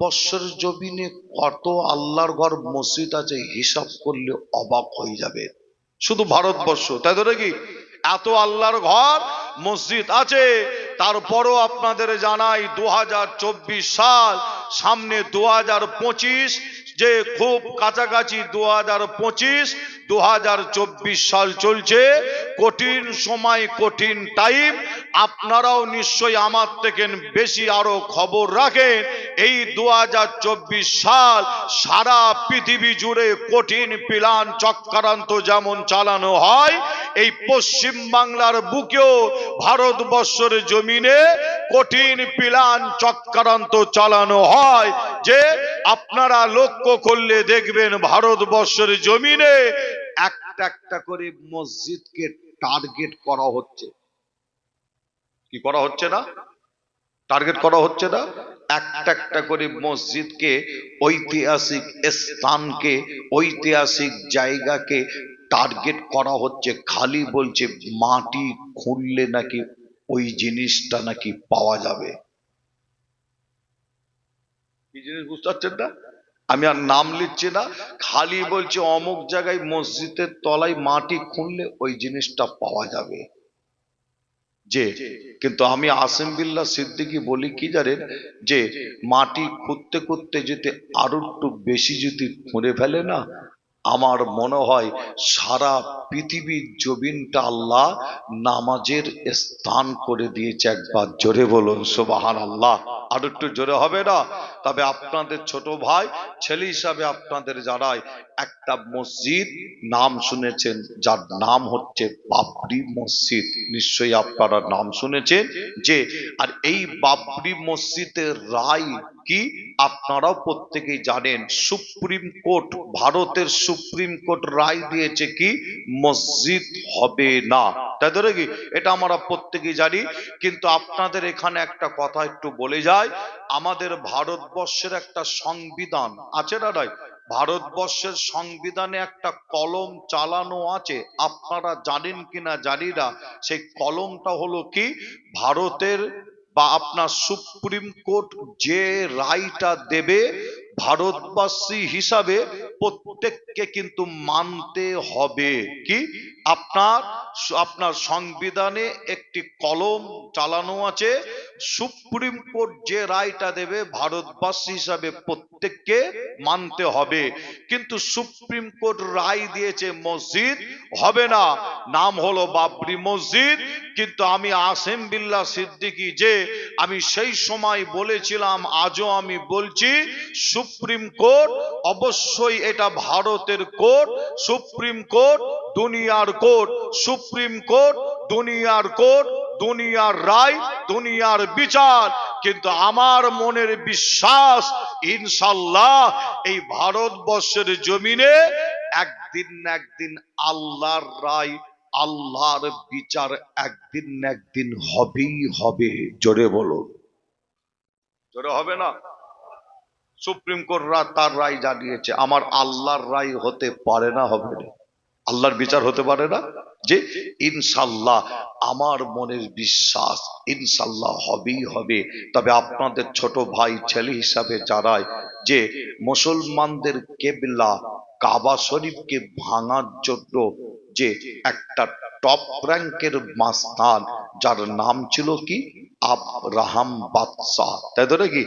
ভারতবর্ষের জমিনে কত আল্লাহর ঘর, মসজিদ আছে, হিসাব করলে অবাক হয়ে যাবে। শুধু ভারতবর্ষ, তাই তো নাকি? এত আল্লাহর ঘর, মসজিদ আছে। তারপরও আপনাদের জানাই দু হাজার চব্বিশ সাল, সামনে দু হাজার পঁচিশ যে খুব কাছাকাছি দু হাজার পঁচিশ দু হাজার চব্বিশ সাল চলছে, কঠিন সময়, কঠিন টাইম আপনারাও নিশ্চয়ই আমার থেকে বেশি আরও খবর রাখেন, এই দু হাজার চব্বিশ সাল সারা পৃথিবী জুড়ে কঠিন প্লান চক্রান্ত যেমন চালানো হয়, এই পশ্চিম বাংলার বুকেও ভারতবর্ষের জমিনে কঠিন প্লান চক্রান্ত চালানো হয়, যে আপনারা লক্ষ্য করলে দেখবেন ভারতবর্ষের জমিনে একটা একটা করে মসজিদকে টার্গেট করা হচ্ছে। কি করা হচ্ছে না? টার্গেট করা হচ্ছে না? একটা একটা করে মসজিদকে ঐতিহাসিক স্থানকে, ঐতিহাসিক জায়গাকে টার্গেট করা হচ্ছে। খালি বলছে মাটি খুঁড়লে নাকি ওই জিনিসটা নাকি পাওয়া যাবে। কি জিনিস বুঝতে পারছেন না? আমি আর নাম লিখছি না, খালি বলছে অমুক জায়গায় মসজিদের তলায় মাটি খুঁড়লে ওই জিনিসটা পাওয়া যাবে। যে, কিন্তু আমি আসিম বিল্লাহ সিদ্দিকি বলি কি জানেন? যে, মাটি খুঁড়তে খুঁড়তে যদি আরও একটু বেশি যদি খুঁড়ে ফেলে না, আমার মনে হয় সারা পৃথিবীর জবিনটা আল্লাহ নামাজের স্থান করে দিয়েছে একবার। জোরে বলুন সোবাহান আল্লাহ আর একটু জোরে হবে না? তবে আপনাদের ছোট ভাই, ছেলে হিসাবে আপনাদের জানায় একটা মসজিদ নাম শুনেছেন, যার নাম হচ্ছে বাবরি মসজিদ। নিশ্চয়ই আপনারা নাম শুনেছেন যে, আর এই বাবরি মসজিদের রায় কি? আপনারাও প্রত্যেকেই জানেন, সুপ্রিম কোর্ট, ভারতের সুপ্রিম কোর্ট রায় দিয়েছে কি, মসজিদ হবে না। তাই ধরে কি? এটা আমরা প্রত্যেকেই জানি, কিন্তু আপনাদের এখানে একটা কথা একটু বলে যায় আমাদের ভারতবর্ষের একটা সংবিধান। আছে নয়? ভারতবর্ষের সংবিধানে একটা কলম চালানো আছে। আপনারা জানেন কিনা জানি না। সেই কলমটা হলো কি? ভারতের বা আপনার সুপ্রিম কোর্ট যে রায়টা দেবে ভারতবাসী হিসাবে প্রত্যেককে কিন্তু মানতে হবে। কি? আপনার আপনার সংবিধানে একটি কলম চালানো আছে। সুপ্রিম কোর্ট যে রায়টা দেবে ভারতবাসী হিসাবে প্রত্যেককে মানতে হবে। কিন্তু সুপ্রিম কোর্ট রায় দিয়েছে মসজিদ, হবে না। নাম হলো বাবরি মসজিদ। কিন্তু আমি আসেম বিল্লা সিদ্দিকি যে আমি সেই সময় বলেছিলাম, আজও আমি বলছি, সুপ্রিম কোর্ট অবশ্যই এটা ভারতের কোর্ট, সুপ্রিম কোর্ট দুনিয়ার কোর্ট, সুপ্রিম কোর্ট দুনিয়ার কোর্ট। দুনিয়ার রায়, দুনিয়ার বিচার। কিন্তু আমার মনের বিশ্বাস, ইনশাল্লাহ, এই ভারতবর্ষের জমিনে একদিন একদিন আল্লাহর রায়, আল্লাহর বিচার একদিন একদিন হবেই হবে। জোরে বলো। জোরে হবে না? সুপ্রিম কোর্ট তার রায় জানিয়েছে, আমার আল্লাহর রায় হতে পারে না, হবে না। আল্লাহর বিচার হতে পারে না? যে ইনশাল্লাহ আমার মনের বিশ্বাস ইনশাল্লাহ হবেই হবে। তবে আপনাদের ছোট ভাই, ছেলে হিসাবে জানায় যে মুসলমানদের কেবলা কাবা শরীফকে ভাঙার জন্য যে একটা টপ র্যাঙ্কের মাস্তান, যার নাম ছিল কি? আব্রাহাম বাদশাহ তাই ধরে কি?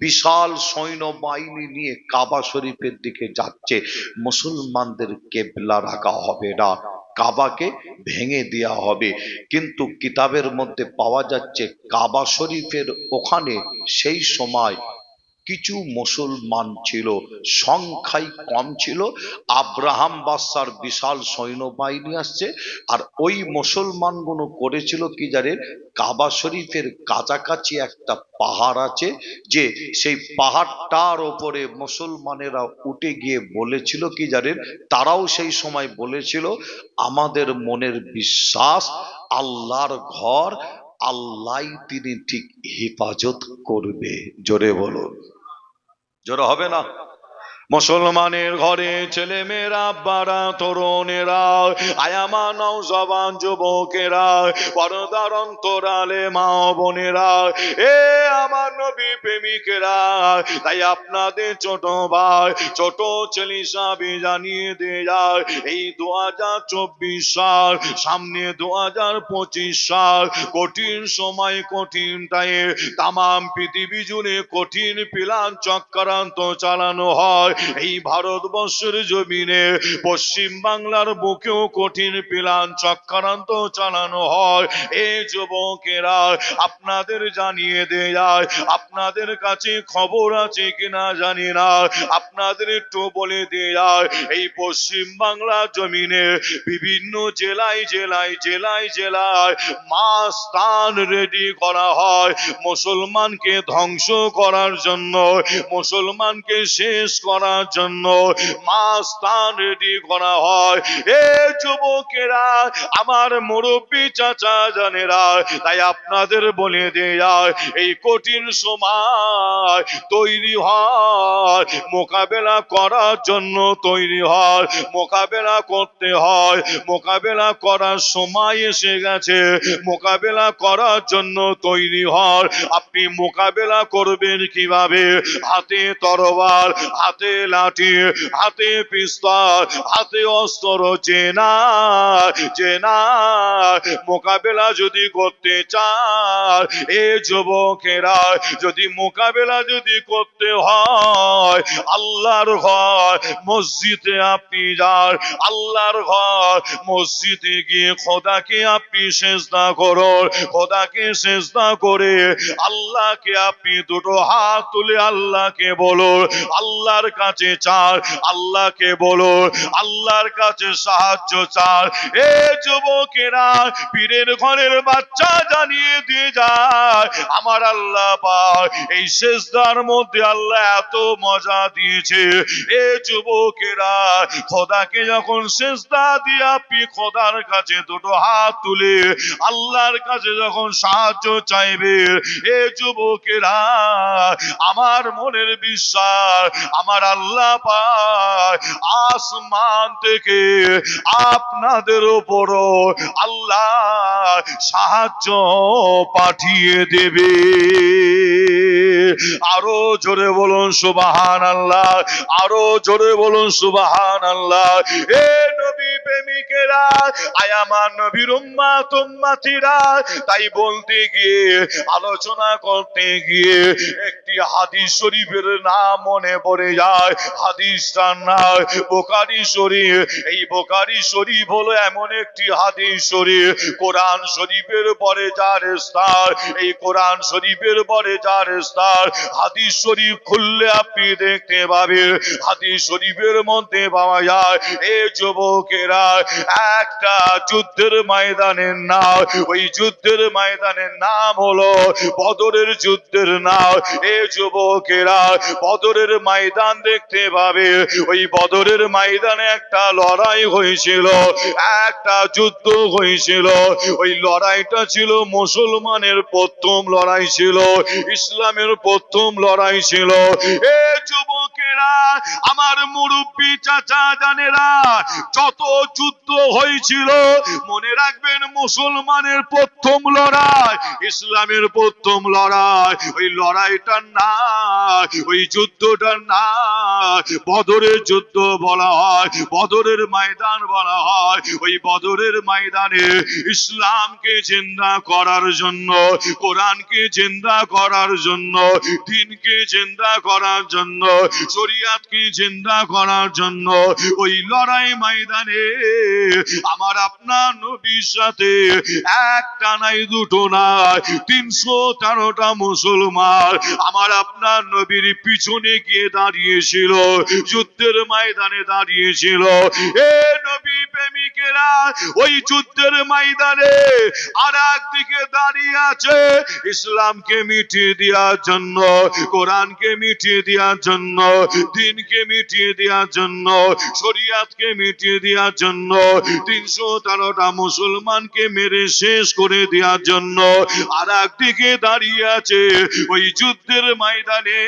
বিশাল সৈন্যবাহিনী নিয়ে কাবা শরীফের দিকে যাচ্ছে। মুসলমানদের কেবলা রাখা হবে না, কাবাকে ভেঙে দেওয়া হবে। কিন্তু কিতাবের মধ্যে পাওয়া যাচ্ছে, কাবা শরীফের ওখানে সেই সময় কিছু মুসলমান ছিল, সংখ্যাই কম ছিল। আব্রাহাম বাদশার বিশাল সৈন্যবাহিনী আসছে, আর ওই মুসলমানগুলো করেছিল কি জানেন? কাবা শরীফের কাছাকাছি একটা পাহাড় আছে, যে সেই পাহাড়টার ওপরে মুসলমানেরা উঠে গিয়ে বলেছিল কি জানেন? তারাও সেই সময় বলেছিল, আমাদের মনের বিশ্বাস, আল্লাহর ঘর আল্লাহ তিনি ঠিক হেফাজত করবে। জোরে বলুন। জোরে হবে না? মুসলমানের ঘরে ছেলে মেয়েরা বাড়া তরুণেরা, আয়ামা নৌজবান যুবকেরা, পরদার অন্তরালে মা বোনেরা, এ আমার নবী প্রেমিকেরা, তাই আপনাদের ছোট ভাই, ছোট ছেলে সাবি জানিয়ে দিয়ে যায়, এই দু হাজার চব্বিশ সাল, সামনে দু হাজার পঁচিশ সাল, কঠিন সময়, কঠিন টাইমে, তামাম পৃথিবী জুড়ে কঠিন প্লান চক্রান্ত চালানো হয় এই ভারতবর্ষের জমিনে পশ্চিম বাংলার বুকেও কঠিন প্লান চক্রান্ত চালানো হয়। এই যুবকেরা আপনাদের জানিয়ে দেয়, আপনাদের কাছে খবর আছে কিনা জানি না। আপনাদের একটু বলে দিয়ে, এই পশ্চিম বাংলা জমিনে বিভিন্ন জেলায় জেলায় জেলায় জেলায় মা স্থান রেডি করা হয়। মুসলমানকে ধ্বংস করার জন্য, মুসলমানকে শেষ করার জন্য করা হয়। এ যুবকেরা, আমার মুরব্বী চাচা জানেরা, তাই আপনাদের বলে দিয়ে এই কঠিন সময় তৈরি হয়। মোকাবেলা করার জন্য তৈরি হয়, মোকাবেলা করতে হয়। মোকাবেলা করার সময় এসে গেছে, মোকাবেলা করার জন্য তৈরি হন আপনি মোকাবেলা করবেন কীভাবে? হাতে তরোয়াল, হাতে লাঠি, হাতে পিস্তল, হাতে অস্ত্র মোকাবেলা যদি করতে চান এ যুবকেরা যদি মোকাবেলা যদি করতে হয়, আল্লাহর ঘর মসজিদে আপনি যান, আল্লাহর ঘর মসজিদে গিয়ে খোদাকে আপনি সেজদা করুন, খোদাকে সেজদা করে আল্লাহকে আপনি দুটো হাত তুলে আল্লাহকে বলুন, আল্লাহর কাছে চান আল্লাহকে বলুন, আল্লাহর কাছে সাহায্য চান এ যুবকেরা, পীরের ঘরের বাচ্চা জানিয়ে দিয়ে যায়, আমার আল্লাহ পাক এই শেষদার মধ্যে আল্লাহ এত মজা দিয়েছে। এ যুবকেরা, খোদাকে যখন শেষদা দিয়ে আপনি খোদার কাছে দুটো হাত তুলে আল্লাহর কাছে যখন সাহায্য চাইবে, এ যুবকেরা, আমার মনের বিশ্বাস, আমার আল্লাহ পায় আসমান থেকে আপনাদের উপর আল্লাহ সাহায্য পাঠিয়ে দেবে। আরও জোরে বলুন সুবাহান আল্লাহ আরও জোরে বলুন সুবাহান আল্লাহ এ নবী প্রেমিকেরা আয়ামান নবীর তাই বলতে গিয়ে, আলোচনা করতে গিয়ে একটি হাদিস শরীফের নাম মনে পড়ে যায়। হাদিসটার নাম বোকারি শরীফ। এই বোকারি শরীফ হলো এমন একটি হাদিস শরীফ। কোরআন শরীফের পরে যার স্থান, এই কোরআন শরীফের পরে যার স্থান, হাদিস শরীফ খুললে আপনি দেখতে পাবেন। হাদিস শরীফের মধ্যে পাওয়া যায়, এ যুবকেরা একটা যুদ্ধের ময়দানের নাম, ওই যুদ্ধের ময়দানের নাম হলো বদরের যুদ্ধের নাম। এ যুবকেরা বদরের ময়দান দেখতে পাবে। ওই বদরের ময়দানে একটা লড়াই হয়েছিল, একটা যুদ্ধ হয়েছিল। ওই লড়াইটা ছিল মুসলমানের প্রথম লড়াই ছিল, ইসলামের প্রথম লড়াই ছিল। এ যুবকেরা, আমার মুরব্বী চাচা জানেরা, যত যুদ্ধ হয়েছিল। মনে রাখবেন, মুসলমানের প্রথম লড়াই, ইসলামের প্রথম লড়াই। ওই লড়াইটার না ওই যুদ্ধটার না বদরের যুদ্ধ বলা হয়, বদরের ময়দান বলা হয়। ওই বদরের ময়দানে ইসলামকে জিন্দা করার জন্য, কোরআনকে জিন্দা করার জন্য, দিনকে জিন্দা করার জন্য, শরিয়াতকে জিন্দা করার জন্য, ওই লড়াই ময়দানে আমার আপনার নবীর সাথে একটা নাই, দুটো নাই, তিনশো তেরোটা মুসলমান। আমার আপনার নবীর পিছনে গিয়ে দাঁড়িয়েছিল, যুদ্ধের ময়দানে দাঁড়িয়েছিল। এ নবী প্রেমিকেরা, ওই যুদ্ধের ময়দানে আর একদিকে দাঁড়িয়ে আছে, ইসলামকে মিটিয়ে দেওয়ার জন্য, কোরআনকে মিটিয়ে দেওয়ার জন্য, দিনকে মিটিয়ে দেওয়ার জন্য, শরিয়াতকে মিটিয়ে দেওয়ার জন্য তিনশো তেরোটা মুসলমানকে মেরে শেষ করে দেওয়ার জন্য আর একদিকে দাঁড়িয়ে আছে ওই যুদ্ধের ময়দানে।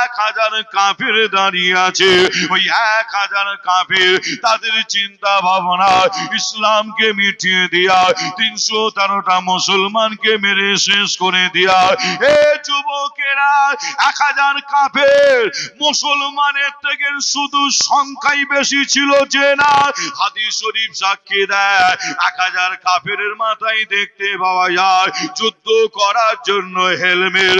এক হাজার কাফের দাঁড়িয়ে আছে। ওই এক হাজার কাফের তাদের চিন্তা ভাবনা ইসলামকে মিটিয়ে দিয়া, তিনশো তেরোটা মুসলমানকে মেরে শেষ করে দিয়া। এ যুবকেরা, এক হাজার কাফের মুসলমানের থেকে শুধু সংখ্যাই বেশি ছিল যে না হাদিস শরীফ সাক্ষী দেয়। এক হাজার মাথায় দেখতে পাওয়া যায়, যুদ্ধ করার জন্য হেলমেট।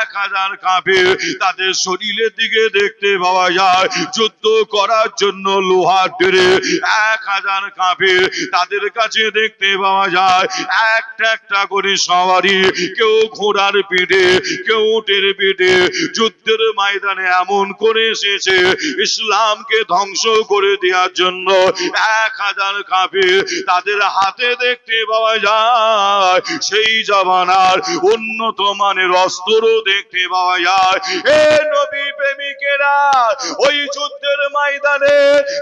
এক হাজার কাফের তাদের শরীরের দিকে দেখতে পাওয়া যায়, যুদ্ধ করার জন্য লোহার ডেরে এক হাজার কাফের তাদের কাছে দেখতে পাওয়া যায়, একটা একটা করে সবারই কেউ ঘোড়ার পিঠে, কেউ উটের পিঠে। যুদ্ধের ময়দানে এমন করে এসেছে, ইসলামকে ধ্বংস করে দেওয়ার জন্য এক হাজার কাফের তাদের হাতে দেখতে পাওয়া যায়। সেই জমানার উন্নত মানের অস্ত্র দেখতে পাওয়া যায়। এ নবী প্রেমিকেরা, ওই যুদ্ধের ময়দানে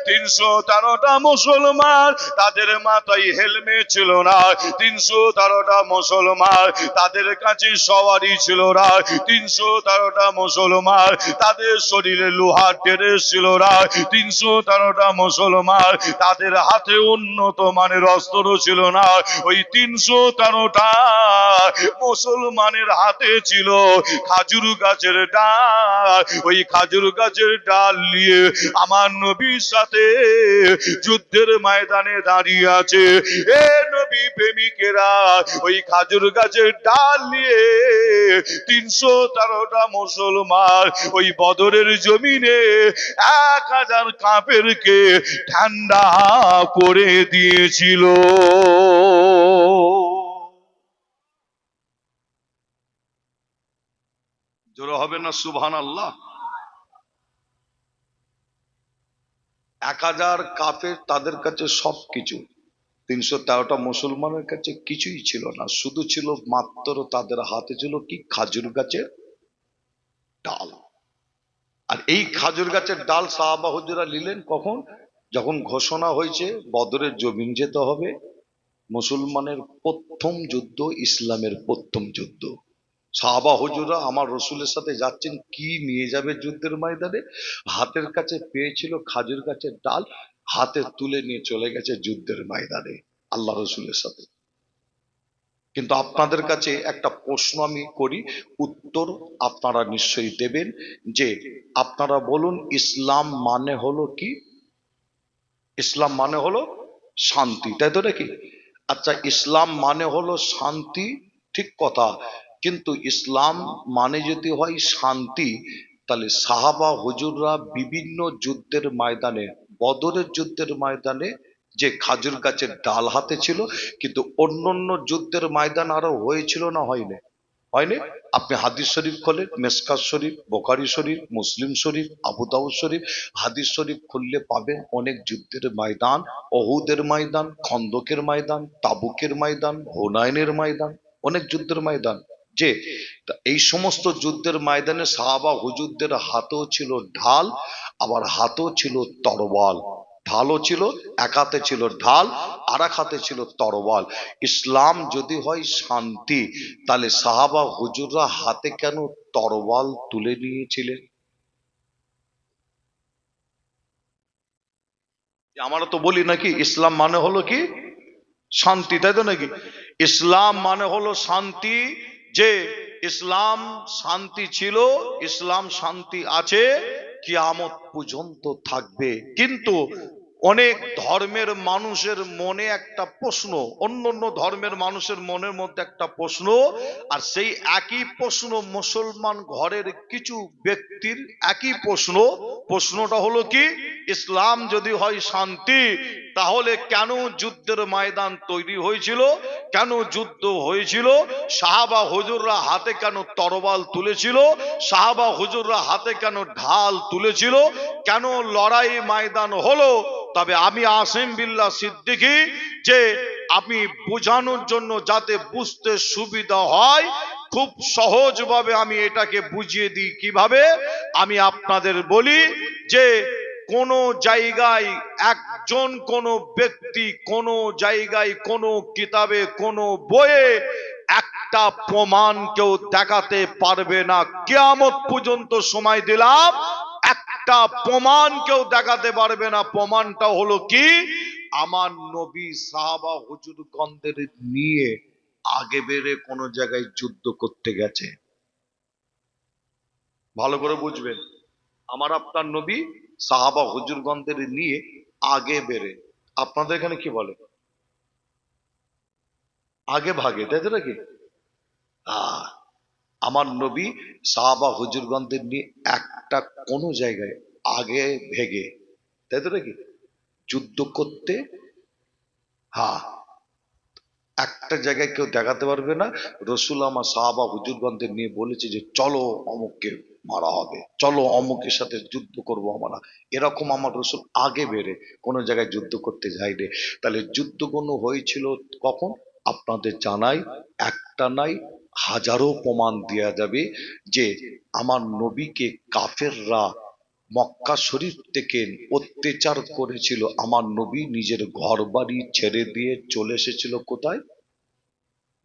তিনশো তেরোটা মুসলমান, তাদের মাথায় হেলমেট ছিল না। তিনশো তেরোটা মুসলমান, তাদের কাছে সবারই ছিল না। তিনশো তেরোটা মুসলমান, তাদের শরীরে লোহার ড্রেস ছিল না। তিনশো তেরোটা মুসলমান তাদের হাতে উন্নত মানের অস্ত্র ছিল না। ওই তিনশো তেরোটা মুসলমানের হাতে ছিল খাজুর গাছের ডাল। ওই খাজুর গাছের ডাল নিয়ে আমার নবীর সাথে যুদ্ধের ময়দানে দাঁড়িয়ে আছে। এ নবী প্রেমিকেরা, ওই খাজুর গাছের ডাল নিয়ে তিনশো তেরোটা মুসলমান ওই বদরের জমিনে এক হাজার কাপেরকে ঠান্ডা করে দিয়েছিল। জোরে হবে না সুবহান আল্লাহ এক হাজার কাপের তাদের কাছে সব কিছু তিনশো তেরোটা মুসলমানের কাছে কিছুই ছিল না। শুধু ছিল মাত্র তাদের হাতে ছিল কি? খাজুর গাছের ডাল। আর এই খাজুর গাছের ডাল সাহাবা নিলেন কখন? যখন ঘোষণা হয়েছে, বদরের জমিন যেতে হবে। মুসলমানের প্রথম যুদ্ধ ইসলামের প্রথম যুদ্ধ। সাহাবা হুজুরা আমার রসুলের সাথে যাচ্ছেন, কি নিয়ে যাবে যুদ্ধের ময়দানে? হাতের কাছে পেয়েছিল খাজুর গাছের ডাল। হাতে তুলে নিয়ে চলে গেছে যুদ্ধের ময়দানে, আল্লাহ রসুলের সাথে। কিন্তু আপনাদের কাছে একটা প্রশ্ন আমি করি, উত্তর আপনারা নিশ্চয়ই দেবেন যে, আপনারা বলুন ইসলাম মানে হলো কি? ইসলাম মানে হলো শান্তি, তাই তো নাকি? আচ্ছা ইসলাম মানে হলো শান্তি, ঠিক কথা। কিন্তু ইসলাম মানে যদি হয় শান্তি, তাহলে সাহাবা হুজুররা বিভিন্ন যুদ্ধের ময়দানে বদরের যুদ্ধের ময়দানে, যে খাজুর গাছের ডাল হাতে ছিল, কিন্তু অন্য অন্য যুদ্ধের ময়দান আরও হয়েছিল না হয়নি। হয়নি? আপনি হাদিস শরীফ খোলেন, মেসকাত শরীফ বোকারি শরীফ, মুসলিম শরীফ, আবু দাউদ শরীফ, হাদিস শরীফ খুললে পাবেন অনেক যুদ্ধের ময়দান অহুদের ময়দান, খন্দকের ময়দান, তাবুকের ময়দান, হোনাইনের ময়দান, অনেক যুদ্ধের ময়দান। যে এই সমস্ত যুদ্ধের ময়দানে সাহাবা হুজুরদের হাতেও ছিল ঢাল, আবার হাতেও ছিল তরবাল ঢালও ছিল, এক হাতে ছিল ঢাল আর এক হাতে ছিল তরবাল ইসলাম যদি হয় শান্তি, তাহলে সাহাবা হুজুররা হাতে কেন তরবাল তুলে নিয়েছিলেন? আমরা তো বলি নাকি ইসলাম মানে হলো কি? শান্তি, তাই তো নাকি? ইসলাম মানে হলো শান্তি যে ইসলাম শান্তি ছিল, ইসলাম শান্তি আছে, কিয়ামত পর্যন্ত থাকবে। কিন্তু অনেক ধর্মের মানুষের মনে একটা প্রশ্ন অন্য অন্য ধর্মের মানুষের মনের মধ্যে একটা প্রশ্ন, আর সেই একই প্রশ্ন মুসলমান ঘরের কিছু ব্যক্তির একই প্রশ্ন। প্রশ্নটা হলো কি? ইসলাম যদি হয় শান্তি, তাহলে কেন যুদ্ধের ময়দান তৈরি হয়েছিল? কেন যুদ্ধ হয়েছিল? সাহাবা হুজুররা হাতে কেন তরবাল তুলেছিল? সাহাবা হুজুররা হাতে কেন ঢাল তুলেছিল? কেন লড়াই ময়দান হলো? তবে আমি আসিম বিল্লা সিদ্দিকি, যে আমি বোঝানোর জন্য যাতে বুঝতে সুবিধা হয়, খুব সহজভাবে আমি এটাকে বুঝিয়ে দিই কীভাবে? আমি আপনাদের বলি যে কোন জায়গায় একজন কোন ব্যক্তি কোন জায়গায় কোন কিতাবে কোন বইয়ে একটা প্রমাণ কেউ দেখাতে পারবে না। কেয়ামত পর্যন্ত সময় দিলাম, একটা প্রমাণ কেউ দেখাতে পারবে না। প্রমাণটা হলো কি? আমার নবী সাহাবা হুজুর গন্ধের নিয়ে আগে বেড়ে কোন জায়গায় যুদ্ধ করতে গেছে। ভালো করে বুঝবেন। আমার আপনার নবী সাহাবা হুজুর গন্ধের নিয়ে আগে বেড়ে। আপনাদের এখানে কি বলে? আগে ভাগে, তাই তো নাকি? আমার নবী সাহাবা হুজুরগণদের নিয়ে একটা কোন জায়গায় আগে ভেগে, তাই তো নাকি? যুদ্ধ করতে হ্যাঁ একটা জায়গায় কেউ দেখাতে পারবে না। রসুল আমার সাহাবা হুজুরগণদের নিয়ে বলেছে যে, চলো অমুককে মারা হবে। চলো অমুকের সাথে যুদ্ধ করব আমরা। এরকম আমার রসুল আগে বেড়ে কোনো জায়গায় যুদ্ধ করতে যায়নি। তাহলে যুদ্ধ কোনো হয়েছিল কখন? আপনাদের জানাই, একটা নাই, হাজারো প্রমাণ দেওয়া যাবে যে আমার নবীকে কাফেররা মক্কা শরীফ থেকে অত্যাচার করেছিল। আমার নবী নিজের ঘর বাড়ি ছেড়ে দিয়ে চলে এসেছিল কোথায়?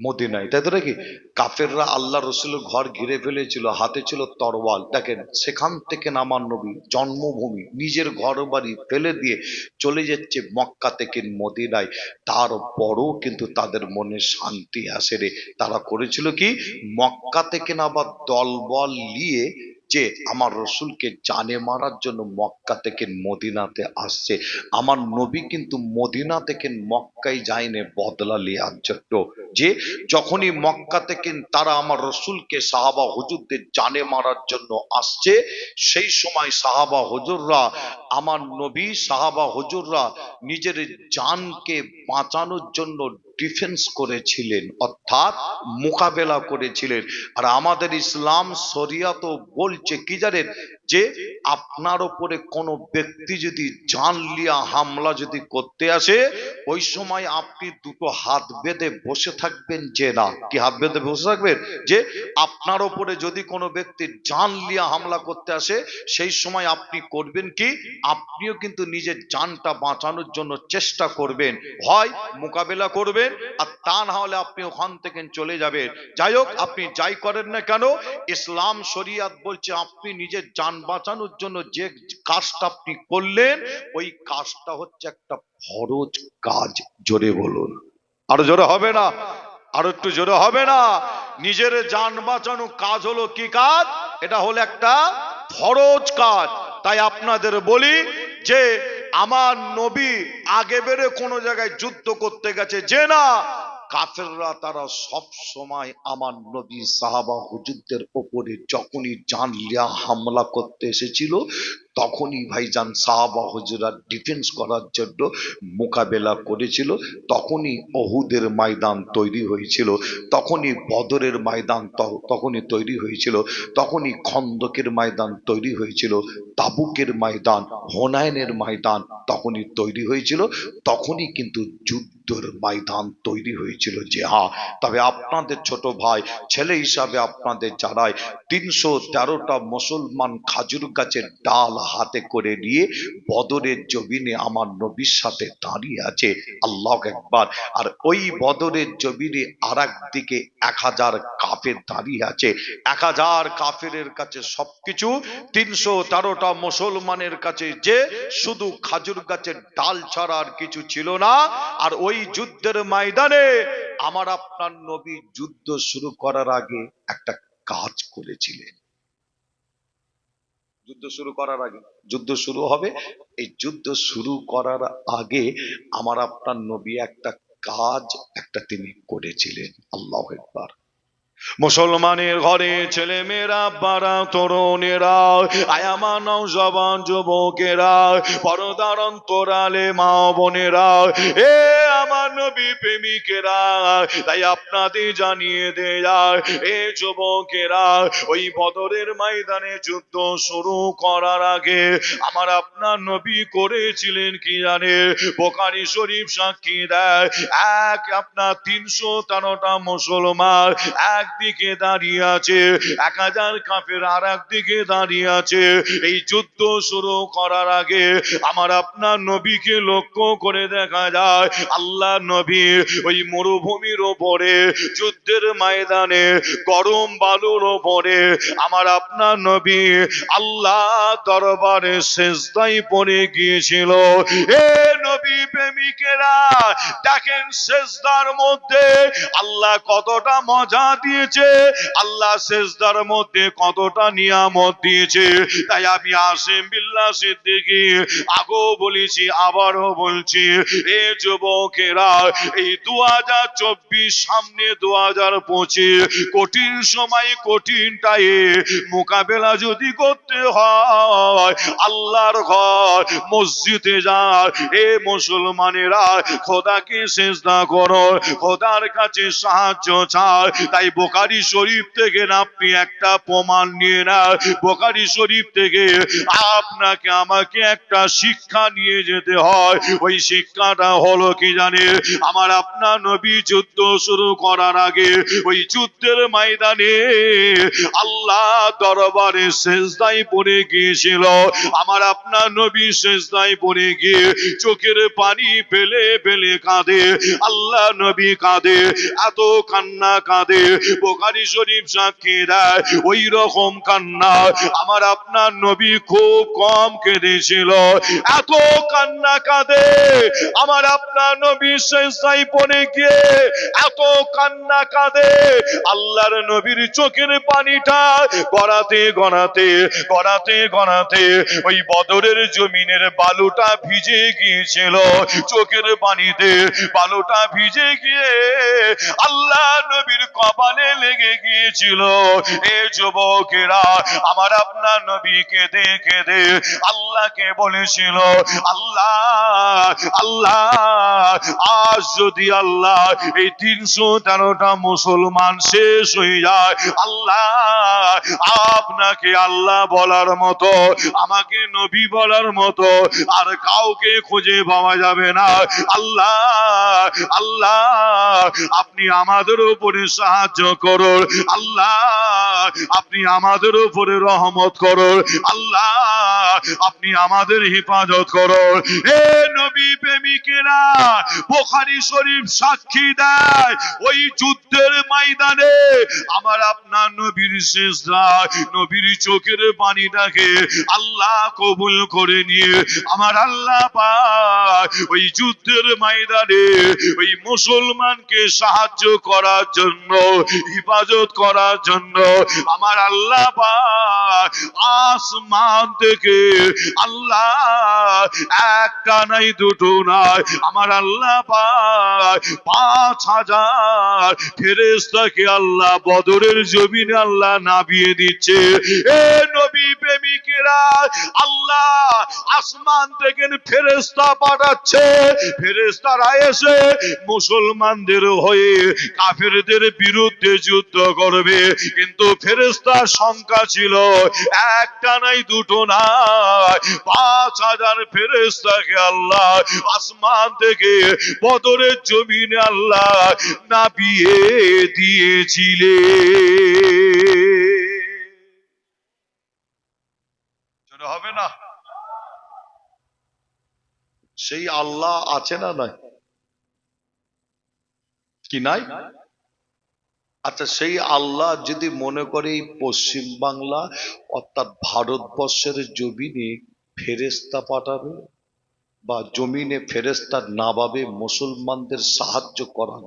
মদিনায়। তাই তো নাকি? কাফেররা আল্লাহ রসুলের ঘর ঘিরে ফেলেছিল, হাতে ছিল তরওয়াল দেখেন, সেখান থেকে নামার নবী জন্মভূমি, নিজের ঘর বাড়ি ফেলে দিয়ে চলে যাচ্ছে মক্কা থেকে মদিনায়। তারপরও কিন্তু তাদের মনে শান্তি আসে রে। তারা করেছিল কি? মক্কা থেকে না আবার দলবল নিয়ে যে আমার রসুলকে জানে মারার জন্য মক্কা থেকে মদিনাতে আসছে। আমার নবী কিন্তু মদিনা থেকে মক্কায় যায়নি, বদলা লিয়ার জন্য যে যখনই মক্কা থেকে তারা আমার রসুলকে সাহাবা হুজুরদের জানে মারার জন্য আসছে, সেই সময় সাহাবা হুজুররা, আমার নবী সাহাবা হুজুররা নিজের জানকে বাঁচানোর জন্য ডিফেন্স করেছিলেন অর্থাৎ মোকাবেলা করেছিলেন। আর আমাদের ইসলাম শরিয়া তো বলছে কি জানেন? যে আপনার ওপরে কোনো ব্যক্তি যদি জান লিয়া হামলা যদি করতে আসে, ওই সময় আপনি দুটো হাত বেঁধে বসে থাকবেন যে না, কি হাত বেঁধে বসে থাকবেন? যে আপনার ওপরে যদি কোনো ব্যক্তি জান লিয়া হামলা করতে আসে, সেই সময় আপনি করবেন কি? আপনিও কিন্তু নিজের জানটা বাঁচানোর জন্য চেষ্টা করবেন। হয় মোকাবেলা করবেন, আর তা না হলে আপনি ওখান থেকে চলে যাবেন। যাই হোক, আপনি যাই করেন না কেন, ইসলাম শরিয়াত বলছে আপনি নিজের যান বাঁচানোর জন্য যে কাজটা আপনি করলেন, ওই কাজটা হচ্ছে একটা ফরজ কাজ। জোরে বলুন। আরও জোরে হবে না? আরও একটু জোরে হবে না? নিজের যান বাঁচানো কাজ হলো কি কাজ? এটা হলো একটা ফরজ কাজ। তাই আপনাদের বলি যে, আমার নবী আগে বেড়ে কোনো জায়গায় যুদ্ধ করতে গেছে যে না কাফেররা তারা সব সময় আমার নবী সাহাবা হুজুরদের ওপরে যখনই জানলিয়া হামলা করতে এসেছিল তখনই ভাইজান সাহাবা হুজুরা ডিফেন্স করার জন্য মোকাবেলা করেছিল। তখনই অহুদের ময়দান তৈরি হয়েছিল। তখনই বদরের ময়দান তখনই তৈরি হয়েছিল। তখনই খন্দকের ময়দান তৈরি হয়েছিল। তাবুকের ময়দান হোনায়নের ময়দান তখনই তৈরি হয়েছিল। তখনই কিন্তু যুদ্ধের ময়দান তৈরি হয়েছিল যে হ্যাঁ তবে আপনাদের ছোট ভাই, ছেলে হিসাবে আপনাদের জানায় তিনশো তেরোটা মুসলমান খাজুর গাছের ডাল হাতে করে নিয়ে বদরের জমিনে আমার নবীর সাথে দাঁড়িয়ে আছে। আল্লাহ একবার। আর ওই বদরের জমিনে আর দিকে এক হাজার কাফের দাঁড়িয়ে আছে। এক হাজার কাফেরের কাছে সবকিছু, তিনশো তেরোটা মুসলমানের কাছে যে শুধু খাজুর গাছের ডাল ছাড়া আর কিছু ছিল না। আর ওই যুদ্ধের ময়দানে আমার আপনার নবী যুদ্ধ শুরু করার আগে একটা কাজ করেছিলেন। যুদ্ধ শুরু করার আগে। যুদ্ধ শুরু হবে। এই যুদ্ধ শুরু করার আগে আমার আপনার নবী একটা কাজ একটা তিনি করেছিলেন। আল্লাহ একবার মুসলমানের ঘরে ছেলে মেয়েরা বাড়া তরুণেরা, আয়ামানও জবান যুবকেরা, পরদার অন্তরালে মা বোনেরা এ আমার নবী প্রেমিকেরা, তাই আপনাদের জানিয়ে দেয়া, এ যুবকেরা, ওই বদরের ময়দানে যুদ্ধ শুরু করার আগে আমার আপনার নবী করেছিলেন কি জানে? বোকারি শরীফ সাক্ষী দেয়, এক আপনার তিনশো তেরোটা মুসলমান একদিকে দাঁড়িয়ে আছে, এক হাজার কাপের আর একদিকে দাঁড়িয়ে আছে। এই যুদ্ধ শুরু করার আগে আমার আপনার নবীকে লক্ষ্য করে দেখা যায়, আল্লাহ নবী ওই মরুভূমির ওপরে, যুদ্ধের ময়দানে, গরম বালুর ওপরে আমার আপনার নবী আল্লাহ দরবারে শেষদাই পড়ে গিয়েছিল। এ নবী প্রেমিকেরা, দেখেন শেষদার মধ্যে আল্লাহ কতটা মজা দিয়েছে। আল্লাহ শেষদার মধ্যে কতটা নিয়ামত দিয়েছে। তাই আমি আসিম বিল্লাহ সিদ্দিকি, আগো বলেছি, আবারও বলছি এ যুবকেরা, এই দু হাজার চব্বিশ সামনে দু হাজার পঁচিশ, কঠিন সময়, কঠিন টাইমে, মোকাবেলা যদি করতে হয়, আল্লাহর ঘর, মসজিদে যান। এ মুসলমানেরা, খোদাকে সেজদা করো, খোদার কাছে সাহায্য চায় তাই বোকারি শরীফ থেকে আপনি একটা প্রমাণ নিয়ে না, বোকারি শরীফ থেকে আপনাকে আমাকে একটা শিক্ষা নিয়ে যেতে হয়। ওই শিক্ষাটা হলো কি জানে? আমার আপনার নবী যুদ্ধ শুরু করার আগে ওই যুদ্ধের ময়দানে আল্লাহ দরবারে শেষদাই পড়ে গিয়েছিল। আমার আপনার নবী শেষদাই পড়ে গিয়ে চোখের পানি ফেলে ফেলে কাঁদে। আল্লাহ নবী কাঁদে, এত কান্না কাঁদে। বোকারি শরীফ সাক্ষী দেয় ওই রকম কান্না। আমার আপনার নবী খুব কম কেঁদেছিল। এত কান্না কাঁদে। আমার আপনার নবী শেষদাই পড়ে গিয়ে এত কান্না কাঁদে। আল্লাহর নবীর চোখের পানিটা গড়াতে গড়াতে গড়াতে গড়াতে ওই বদরের জমিনের বালুটা ভিজে গিয়েছিল। চোখের পানিতে বালুটা ভিজে গিয়ে আল্লাহ নবীর কপালে লেগে গিয়েছিল। এ যুবকেরা, আমার আপনার নবীকে দেখে দে। আল্লাহকে বলেছিল, আল্লাহ আল্লাহ, আজ যদি আল্লাহ এই তিনশো তেরোটা মুসলমান শেষ হয়ে যায়, আল্লাহ, আপনাকে আল্লাহ বলার মতো, আমাকে নবী বলার মতো, আর কাউকে খুঁজে পাওয়া যাবে না। আল্লাহ আল্লাহ, আপনি আমাদের উপরে সাহায্য করুন। আল্লাহ, আপনি আমাদের উপরে রহমত করো আল্লাহ, আপনি আমাদের হেফাজত করো এ নবী প্রেমিকেরা, বোখারি শরীফ সাক্ষী দেয়, ওই যুদ্ধের ময়দানে। আমার আপনার নবীর শেষ রাত নবীর চোখের পানিটাকে আল্লাহ কবুল করে নিয়ে, আমার আল্লাহ পাক ওই যুদ্ধের ময়দানে ওই মুসলমানকে সাহায্য করার জন্য, হিফাজত করার জন্য, আমার আল্লাহ পাক আসমান থেকে আল্লাহ একটা নাই, দুটো নাই, আমার আল্লাহ পাক পাঁচ হাজার আল্লাহ বদরের জমিনে আল্লাহ নাবিয়ে দিচ্ছে। এ নবী আল্লাহ আসমান থেকে ফেরেস্তা পাঠাচ্ছে। ফেরেস্তারা এসে মুসলমানদের হয়ে কাফেরদের বিরুদ্ধে যুদ্ধ করবে। কিন্তু ফেরেস্তার সংখ্যা ছিল একটা নাই, দুটো নাই। পাঁচ হাজার ফেরেস্তাকে আল্লাহ আসমান থেকে বদরের জমিনে আল্লাহ নাবিয়ে দিয়েছিলে হবে না। সেই আল্লাহ আছে না নাই? কি নাই? আচ্ছা সেই আল্লাহ যদি মনে করে এই পশ্চিম বাংলা, অর্থাৎ ভারতবর্ষের জমিনে ফেরেস্তা পাঠাবে বা জমিনে ফেরেস্তা নাবাবে মুসলমানদের সাহায্য করার